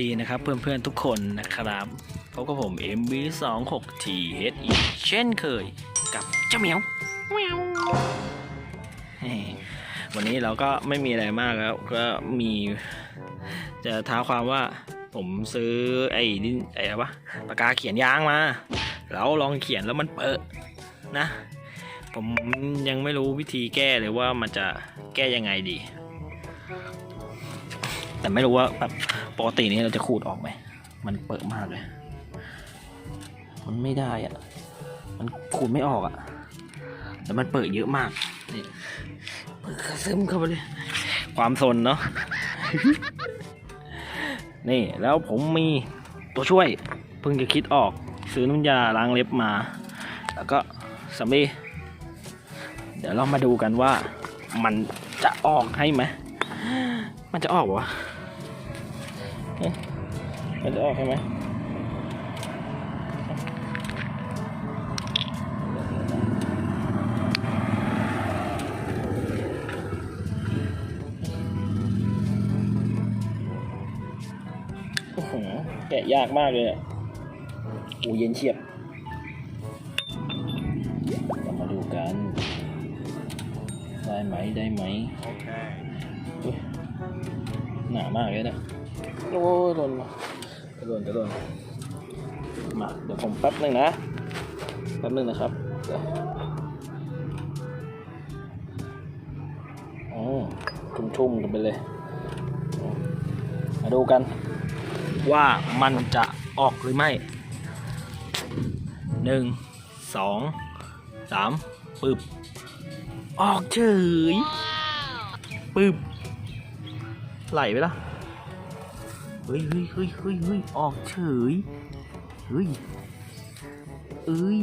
ดีนะครับเพื่อนๆทุกคนนะครับพบกับผม MB26T H อีกเช่นเคยกับเจ้าเหมียวแมวเฮ้วันนี้เราก็ไม่มีอะไรมากแล้วก็มีจะท้าความว่าผมซื้อไอ้ดินไอ้อะไรวะปากกาเขียนยางมาแล้วลองเขียนแล้วมันเปิดนะ ผมยังไม่รู้วิธีแก้เลยว่ามันจะแก้ยังไงดี แต่ไม่รู้ว่าแบบปกตินี้เราจะขูดออกไหม มันเปิดมากเลย มันไม่ได้อะมันขูดไม่ออกอะแต่มันเปิดเยอะมากนี่เปิดซึมเข้าไปเลย ความสนเนาะ นี่แล้วผมมีตัวช่วย เพิ่งจะคิดออก ซื้อน้ำยาล้างเล็บมา แล้วก็สำลีเดี๋ยวเรามาดูกันว่ามันจะออกให้ไหม มันจะออกวะ มันจะออกใช่ไหมโอ้โหแกะยากมากเลยอะอูเย็นเฉียบเรามาดูกัน ได้ไหมได้ไหมอุ๊ยหนามากเลยเนะ โอ้ยโดนว่ะกระโดนกระโดนมาเดี๋ยวผมแป๊บหนึ่งนะ แป๊บหนึ่งนะครับเดี๋ยวโอ้ชุ่มๆกันไปเลยมาดูกัน ว่ามันจะออกหรือไม่หนึ่งสองสามปึบ ออกเฉยปึบ ไหลไปละ เฮ้ยเฮ้ยเฮ้ยเฮ้ยเฮ้ยออกเฉย เฮ้ย เอ้ย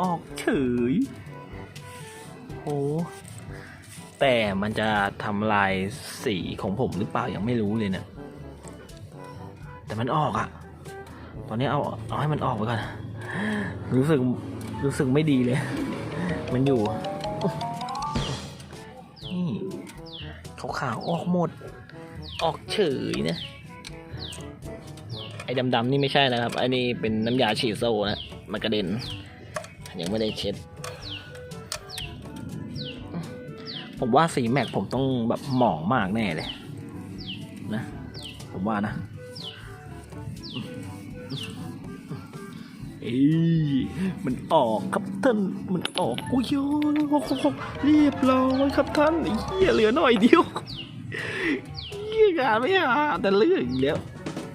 ออกเฉยโอ้แต่มันจะทำลายสีของผมหรือเปล่ายังไม่รู้เลยเนะี่ย แต่มันออกอะตอนนี้เอาเอาให้มันออกไปก่อน รู้สึกรู้สึกไม่ดีเลย มันอยู่นี่ขาวๆออกหมด ออกเฉยนะ ไอ้ดำๆนี่ไม่ใช่นะครับ อันนี้เป็นน้ำยาฉีดโซ่นะมันกระเด็น ยังไม่ได้เช็ด ผมว่าสีแม็กผมต้องแบบหมองมากแน่เลยนะ ผมว่านะเอ้ยมันออกครับท่าน มันออกโอ้ยเรียบร้อยครับท่านเหี้ยเหลือหน่อยเดียวเหี้ยงานไม่หาแต่เลือกอีกแล้ว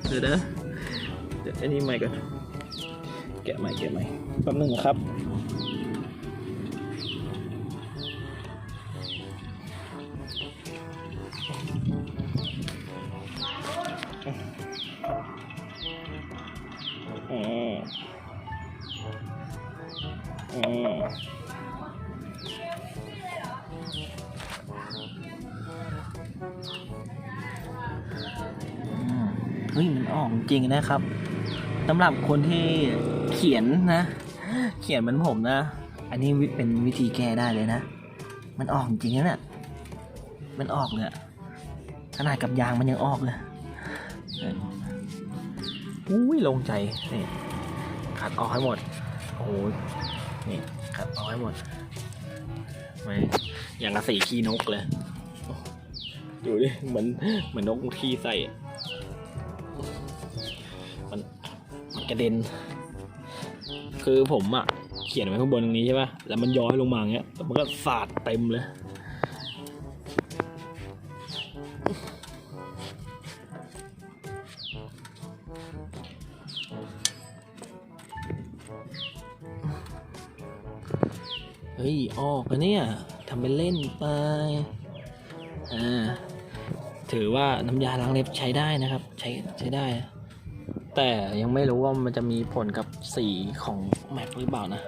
เดี๋ยวนะ ดี๋ยวอันนี้ใหม่ก่อนแกะใหม่แกะใหม่แป๊บนึงนะครับอืมอืมเฮ้ยมันออกจริงนะครับ สำหรับคนที่เขียนนะ เขียนเหมือนผมนะ อันนี้เป็นวิธีแก้ได้เลยนะ มันออกจริงนะเนี่ยมันออกเลยขนาดกับยางมันยังออกเลยอออุ้ยลงใจนี่ขัดออกให้หมดโอ้โหนี่ขัดออกให้หมดไม่อย่างกระสีขี้นกเลยดูดิเหมือนเหมือนนกขี้ใส่ กระเด็น คือผมอะเขียนไว้ข้างบนตรงนี้ใช่ป่ะ แล้วมันย้อยลงมาอย่างเงี้ยแล้วมันก็สาดเต็มเลยเฮ้ย ออกแล้วเนี่ยทำเป็นเล่นไป อ่า ถือว่าน้ำยาล้างเล็บใช้ได้นะครับ ใช้ใช้ได้ แต่ยังไม่รู้ว่ามันจะมีผลกับสีของแม็กหรือเปล่านะ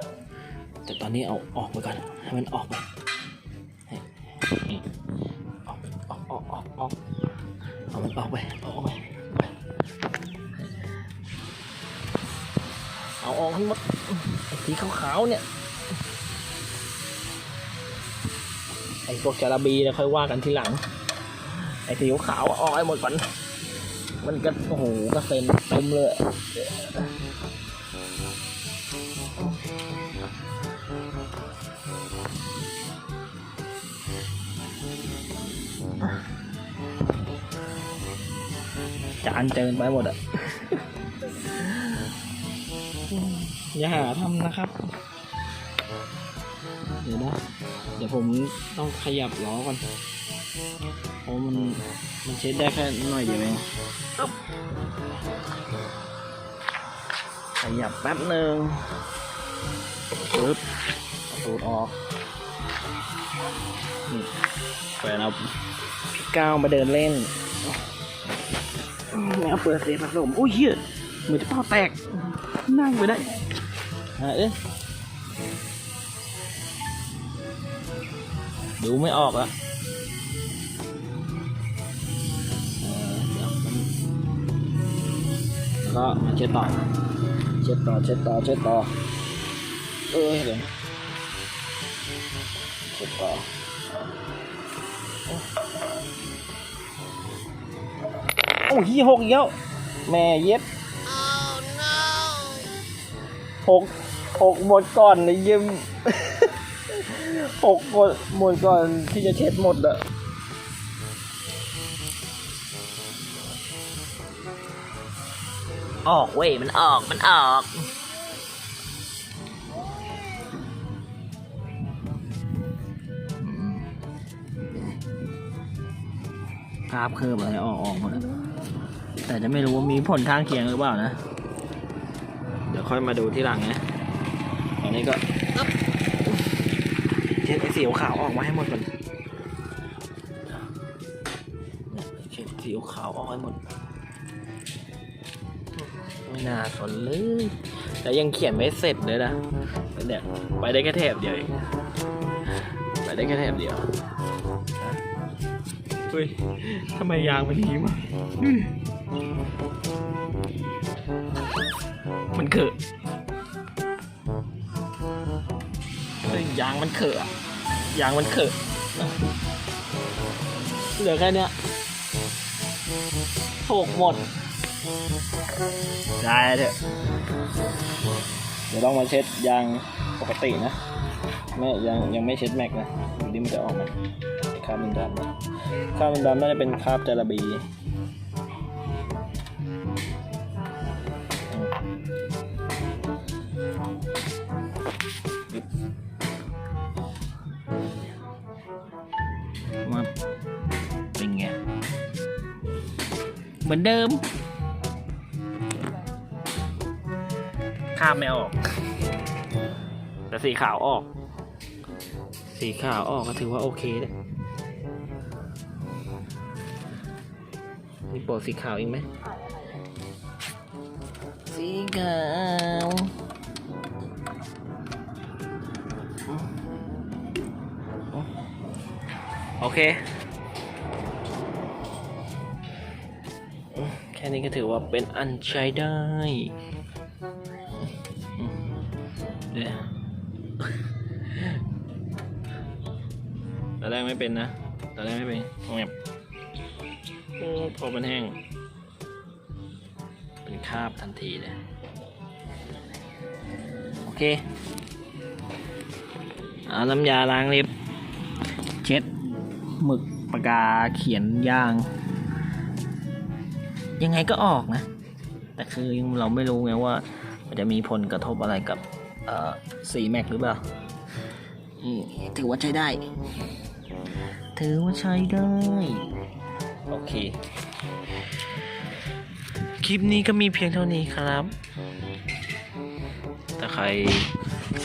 แต่ตอนนี้เอาออกไปก่อนให้มันออกไปออกออกออกออกออกเอามันออกไปเอาออกไปเอาออกให้หมดไอ้สีขาวๆเนี่ยไอ้พวกจาระบีเนี่ยค่อยว่ากันทีหลัง ไอ้สีขาวออกให้หมดก่อนมันก็โอ้โหกระเซ็น มเลยจานเจินไปหมดอะ อย่าหาทำนะครับ เดี๋ยวนะ เดี๋ยวผมต้องขยับล้อก่อน เพราะมันมันเช็ดได้แค่หน่อยเดียวเองขยับแป๊บหนึ่งปึ๊บเอาตูดออกนี่แฟนเอาพี่ก้าวมาเดินเล่นแมวเปิดเสียผสมโอ้ยเหี้ยเหมือนจะเป้าแตก นั่งไปได้ฮะเอ๊ะดูไม่ออกอะ ก็มาเช็ดต่อ เช็ดต่อ เช็ดต่อ เช็ดต่อ เอ้ยเดี๋ยวเช็ดต่อโอ้ยหกอีกแล้วแม่เย็ดหกหกหมดก่อนเลยยิ้มหกหมดหมดก่อนที่จะเช็ดหมดอะ ออกเว้ย มันออก มันออก ภาพเคิร์มอะไรออกออกหมดอะแต่จะไม่รู้ว่ามีผลข้างเคียงหรือเปล่านะ เดี๋ยวค่อยมาดูที่หลังนะ ตอนนี้ก็อึ๊บเช็ดไอ้สีขาวออกมาให้หมดก่อนเนี่ยเช็ดสีขาวออกให้หมด ไม่น่าสนเลยแต่ยังเขียนไม่เสร็จเลยนะเนี่ยไปได้แค่แถบเดียวเองไปได้แค่แถบเดียวเฮ้ยทำไมยางมันนี้วะมันเขอะเฮ้ยยางมันเขอะอะยางมันเขอะเหลือแค่เนี้ยโถกหมด ได้เถอะเดี๋ยวต้องมาเช็ดยางปกตินะไม่ยังยังไม่เช็ดแม็กนะดูดิมันจะออกไหมคราบมันดำนะคราบมันดำน่าจะเป็นคราบจาระบีมาเป็นไง เหมือนเดิม ข้ามไม่ออก แต่สีขาวออก สีขาวออกก็ถือว่าโอเคเลยมีโปรดสีขาวอีกไหม สีขาวโอเค แค่นี้ก็ถือว่าเป็นอันใช้ได้ เดี๋ยตอนแรกไม่เป็นนะตอนแรกไม่เป็นแงบโอ้พอมันแห้ง เป็นคาบทันทีเลย โอเค เอาน้ำยาล้างเล็บ เช็ดหมึกปากกาเขียนยาง ยังไงก็ออกนะ แต่คือเราไม่รู้ไงว่า มันจะมีผลกระทบอะไรกับ อ่อสีแม็กหรือเปล่าอืมถือว่าใช้ได้ ถือว่าใช้ได้ โอเค คลิปนี้ก็มีเพียงเท่านี้ครับ ถ้าใคร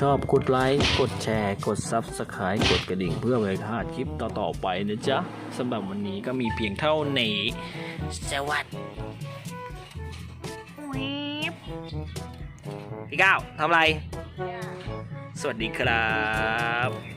ชอบกดไลค์ กดแชร์ กด Subscribe กดกระดิ่งเพื่อไม่พลาดคลิปต่อ ๆ ไปนะจ๊ะสำหรับวันนี้ก็มีเพียงเท่านี้ สวัสดีพี่ก้าวทำอะไร สวัสดีครับ